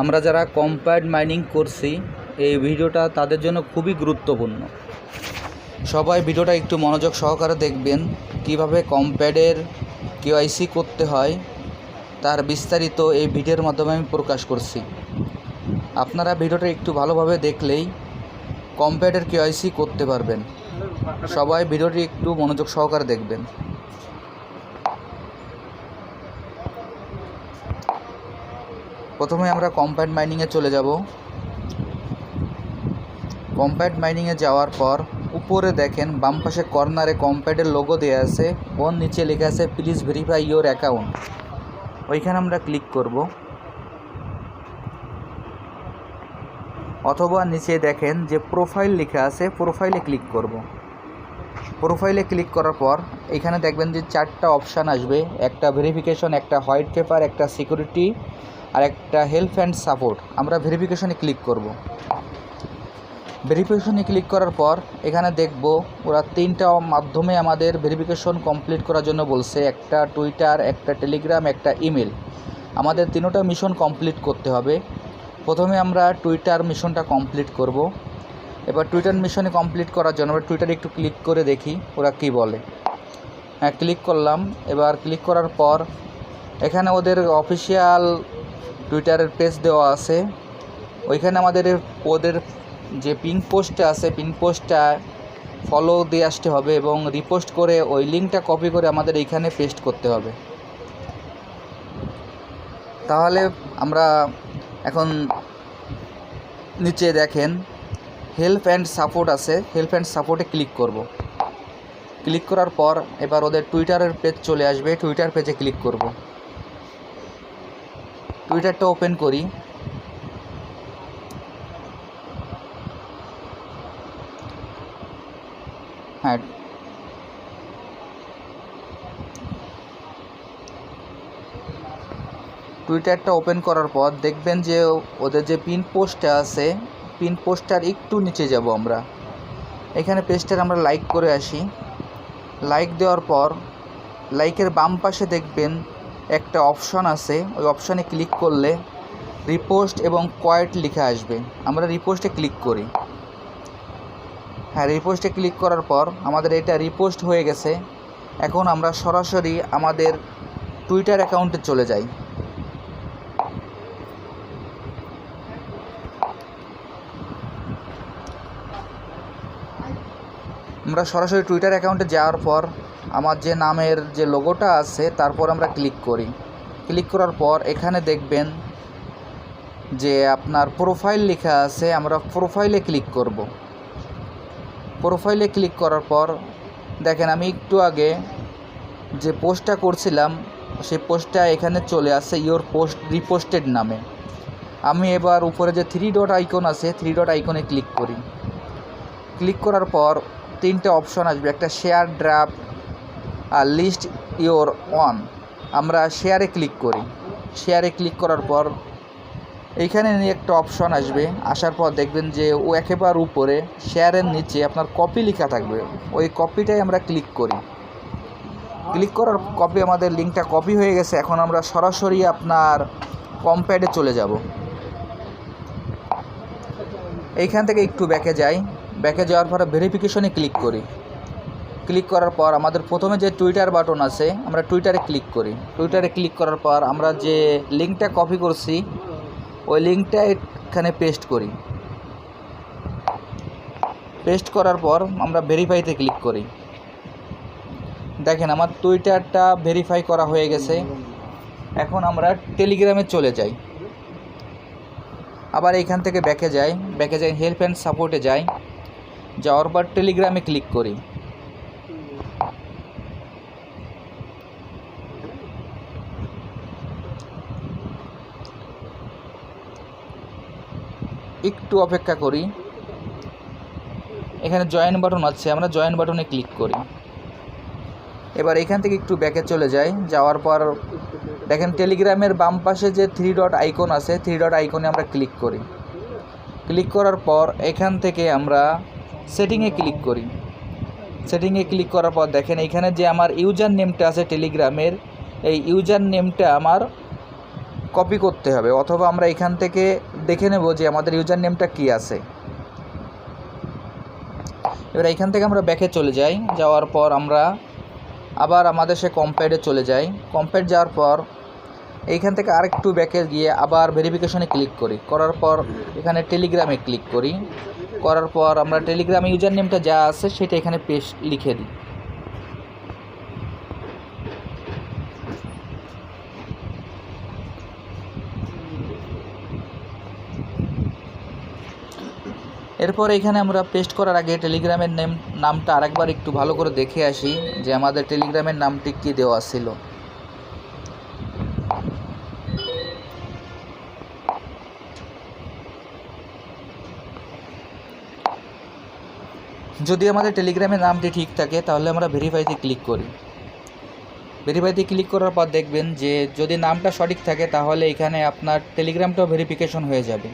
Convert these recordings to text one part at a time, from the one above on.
আমরা যারা কম্পাইড মাইনিং করছি, এই ভিডিওটা তাদের জন্য খুবই গুরুত্বপূর্ণ। সবাই ভিডিওটা একটু মনোযোগ সহকারে দেখবেন, কীভাবে কম্প্যাডের কেওয়াইসি করতে হয়, তার বিস্তারিত এই ভিডিওর মাধ্যমে আমি প্রকাশ করছি। আপনারা ভিডিওটা একটু ভালোভাবে দেখলেই কম্প্যাডের কেওয়াইসি করতে পারবেন। সবাই ভিডিওটি একটু মনোযোগ সহকারে দেখবেন। প্রথমে আমরা কম্প্যাক্ট মাইনিংয়ে চলে যাব। কম্প্যাক্ট মাইনিংয়ে যাওয়ার পর উপরে দেখেন বাম পাশে কর্নারে কম্প্যাক্টের লোগো দেওয়া আছে, ওর নিচে লেখা আছে প্লিজ ভেরিফাই ইওর অ্যাকাউন্ট ওইখানে আমরা ক্লিক করব। অথবা নিচে দেখেন যে প্রোফাইল লেখা আছে প্রোফাইলে ক্লিক করব। প্রোফাইলে ক্লিক করার পর এখানে দেখবেন যে চারটা অপশান আসবে, একটা ভেরিফিকেশন একটা হোয়াইট পেপার একটা সিকিউরিটি আর একটা হেল্প অ্যান্ড সাপোর্ট আমরা ভেরিফিকেশনে ক্লিক করব। ভেরিফিকেশনে ক্লিক করার পর এখানে দেখব ওরা তিনটা মাধ্যমে আমাদের ভেরিফিকেশন কমপ্লিট করার জন্য বলছে। একটা টুইটার একটা টেলিগ্রাম একটা ইমেল আমাদের তিনোটা মিশন কমপ্লিট করতে হবে। প্রথমে আমরা টুইটার মিশনটা কমপ্লিট করব। এবার টুইটার মিশনে কমপ্লিট করার জন্য আমরা টুইটারে একটু ক্লিক করে দেখি ওরা কী বলে। হ্যাঁ ক্লিক করলাম। এবার ক্লিক করার পর এখানে ওদের অফিসিয়াল টুইটারের পেজ দেওয়া আছে। ওইখানে আমাদের ওদের যে পিন পোস্টটা আছে পিন পোস্টটা ফলো দিয়ে আসতে হবে এবং রিপোস্ট করে ওই লিঙ্কটা কপি করে আমাদের এইখানে পেস্ট করতে হবে। তাহলে আমরা এখন নিচে দেখেন হেল্প অ্যান্ড সাপোর্ট আছে। হেল্প অ্যান্ড সাপোর্টে ক্লিক করব। ক্লিক করার পর এবার ওদের টুইটারের পেজ চলে আসবে। টুইটার পেজে ক্লিক করব। টুইটারটা ওপেন করি। হ্যাঁ। টুইটারটা ওপেন করার পর দেখবেন যে ওদের যে পিন পোস্টটা আছে পিন পোস্টটার একটু নিচে যাব আমরা। এখানে পেজটার আমরা লাইক করে আসি। লাইক দেওয়ার পর লাইকের বাম পাশে দেখবেন একটা অপশন আছে, ওই অপশানে ক্লিক করলে রিপোস্ট এবং কোয়াইট লিখে আসবে। আমরা রিপোস্টে ক্লিক করি। হ্যাঁ রিপোস্টে ক্লিক করার পর আমাদের এটা রিপোস্ট হয়ে গেছে। এখন আমরা সরাসরি আমাদের টুইটার অ্যাকাউন্টে চলে যাই। আমরা সরাসরি টুইটার অ্যাকাউন্টে যাওয়ার পর আমার যে নামের যে লোগোটা আছে, তারপর আমরা ক্লিক করি। ক্লিক করার পর এখানে দেখবেন যে আপনার প্রোফাইল লেখা আছে, আমরা প্রোফাইলে ক্লিক করব। প্রোফাইলে ক্লিক করার পর দেখেন আমি একটু আগে যে পোস্টটা করছিলাম, সেই পোস্টটা এখানে চলে আসছে ইওর পোস্ট রিপোস্টেড নামে। আমি এবার উপরে যে থ্রি ডট আইকন আছে থ্রি ডট আইকনে ক্লিক করি। ক্লিক করার পর তিনটে অপশন আসবে, একটা share draft list your one আমরা শেয়ারে ক্লিক করি। শেয়ারে ক্লিক করার পর এইখানে একটা অপশন আসবে। আসার পর দেখবেন যে ও একেবারে উপরে শেয়ারের নিচে আপনার কপি লেখা থাকবে। ওই কপিটাই আমরা ক্লিক করি। ক্লিক করার কপি আমাদের লিঙ্কটা কপি হয়ে গেছে। এখন আমরা সরাসরি আপনার কম্প্যাডে চলে যাব। এইখান থেকে একটু ব্যাকে যাই। ব্যাকে যাওয়ার পরে ভেরিফিকেশনে ক্লিক করি। ক্লিক করার পর আমাদের প্রথমে যে টুইটার বাটন আছে, আমরা টুইটারে ক্লিক করি। টুইটারে ক্লিক করার পর আমরা যে লিঙ্কটা কপি করছি, ওই লিঙ্কটা এখানে পেস্ট করি। পেস্ট করার পর আমরা ভেরিফাইতে ক্লিক করি। দেখেন, আমার টুইটারটা ভেরিফাই করা হয়ে গেছে। এখন আমরা টেলিগ্রামে চলে যাই। আবার এখান থেকে ব্যাকে যাই। ব্যাকে যাই হেল্প অ্যান্ড সাপোর্টে যাই। যাওয়ার পর টেলিগ্রামে ক্লিক করি। একটু অপেক্ষা করি। এখানে জয়েন বাটন আছে, আমরা জয়েন বাটনে ক্লিক করি। এবার এখান থেকে একটু ব্যাকে চলে যাই, যাওয়ার পর দেখেন টেলিগ্রামের বাম পাশে যে থ্রি ডট আইকন আছে থ্রি ডট আইকনে আমরা ক্লিক করি। ক্লিক করার পর এখান থেকে আমরা সেটিংয়ে ক্লিক করি। সেটিংয়ে ক্লিক করার পর দেখেন এখানে যে আমার ইউজার নেমটা আছে টেলিগ্রামের এই ইউজার নেমটা আমার কপি করতে হবে। অথবা আমরা এখান থেকে দেখে নেব যে আমাদের ইউজার নেমটা কী আছে। এবার এখান থেকে আমরা ব্যাকে চলে যাই। যাওয়ার পর আমরা আবার আমাদের সে কম্প্যাডে চলে যাই। কম্প্যাড যাওয়ার পর এইখান থেকে আরেকটু ব্যাকে গিয়ে আবার ভেরিফিকেশনে ক্লিক করি। করার পর এখানে টেলিগ্রামে ক্লিক করি। করার পর আমরা টেলিগ্রাম ইউজার নেমটা যা আছে সেটা এখানে পেস্ট লিখে দিই। এরপর এখানে আমরা পেস্ট করার আগে টেলিগ্রামের নেম নামটা আরেকবার একটু ভালো করে দেখে আসি যে আমাদের টেলিগ্রামের নামটি কী দেওয়া ছিল। যদি আমাদের টেলিগ্রামের নামটি ঠিক থাকে, তাহলে আমরা ভেরিফাইতে ক্লিক করি। ভেরিফাইতে ক্লিক করার পর দেখবেন যে যদি নামটা সঠিক থাকে, তাহলে এখানে আপনার টেলিগ্রামটাও ভেরিফিকেশন হয়ে যাবে।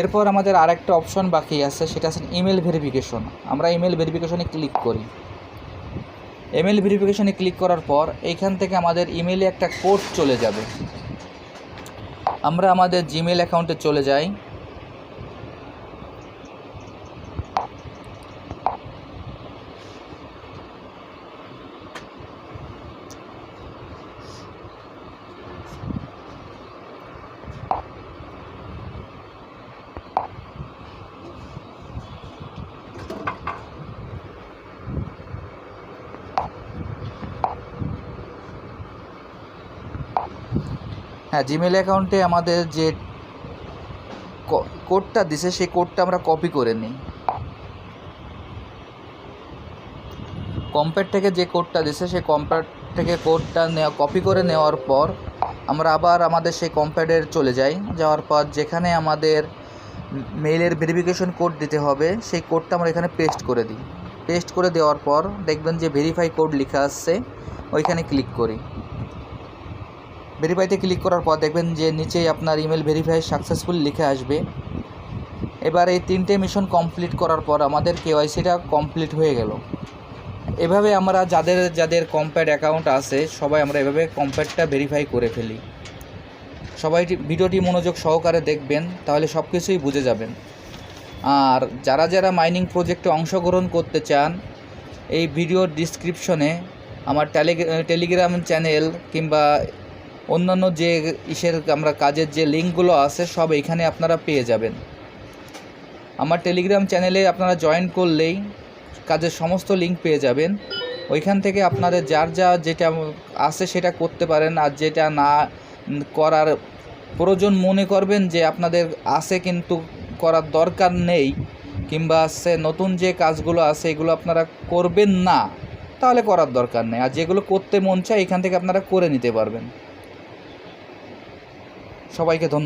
এরপর আমাদের আরেকটা অপশন বাকি আছে, সেটা আছে ইমেল ভেরিফিকেশন আমরা ইমেল ভেরিফিকেশনে ক্লিক করি। ইমেল ভেরিফিকেশনে ক্লিক করার পর এইখান থেকে আমাদের ইমেলে একটা কোড চলে যাবে। আমরা আমাদের জিমেল অ্যাকাউন্টে চলে যাই। হ্যাঁ জিমেল অ্যাকাউন্টে আমাদের যে কোডটা দিছে, সেই কোডটা আমরা কপি করে নিই। কম্প্যাট থেকে যে কোডটা দিছে, সেই কম্প্যাট থেকে কোডটা নেওয়া কপি করে নেওয়ার পর আমরা আবার আমাদের সেই কম্প্যাডের চলে যাই। যাওয়ার পর যেখানে আমাদের মেইলের ভেরিফিকেশন কোড দিতে হবে, সেই কোডটা আমরা এখানে পেস্ট করে দিই। পেস্ট করে দেওয়ার পর দেখবেন যে ভেরিফাই কোড লেখা আসছে ওইখানে ক্লিক করি। ভেরিফাইতে ক্লিক করার পর দেখবেন যে নিচেই আপনার ইমেল ভেরিফাই সাকসেসফুল লিখে আসবে। এবার এই তিনটে মিশন কমপ্লিট করার পর আমাদের কেওয়াইসিটা কমপ্লিট হয়ে গেল। এভাবে আমরা যাদের যাদের কম্প্যাড অ্যাকাউন্ট আছে, সবাই আমরা এভাবে কম্প্যাডটা ভেরিফাই করে ফেলি। সবাই ভিডিওটি মনোযোগ সহকারে দেখবেন, তাহলে সব কিছুই বুঝে যাবেন। আর যারা যারা মাইনিং প্রজেক্টে অংশগ্রহণ করতে চান, এই ভিডিওর ডিসক্রিপশনে আমার টেলিগ্রাম চ্যানেল কিংবা অন্যান্য যে ইসের আমরা কাজের যে লিঙ্কগুলো আছে, সব এখানে আপনারা পেয়ে যাবেন। আমার টেলিগ্রাম চ্যানেলে আপনারা জয়েন করলেই কাজের সমস্ত লিঙ্ক পেয়ে যাবেন। ওইখান থেকে আপনাদের যার যা যেটা আছে সেটা করতে পারেন, আর যেটা না করার প্রয়োজন মনে করবেন যে আপনাদের আছে কিন্তু করার দরকার নেই, কিংবা সে নতুন যে কাজগুলো আছে এগুলো আপনারা করবেন না, তাহলে করার দরকার নেই। আর যেগুলো করতে মন চায়, এখান থেকে আপনারা করে নিতে পারবেন। সবাইকে ধন্যবাদ।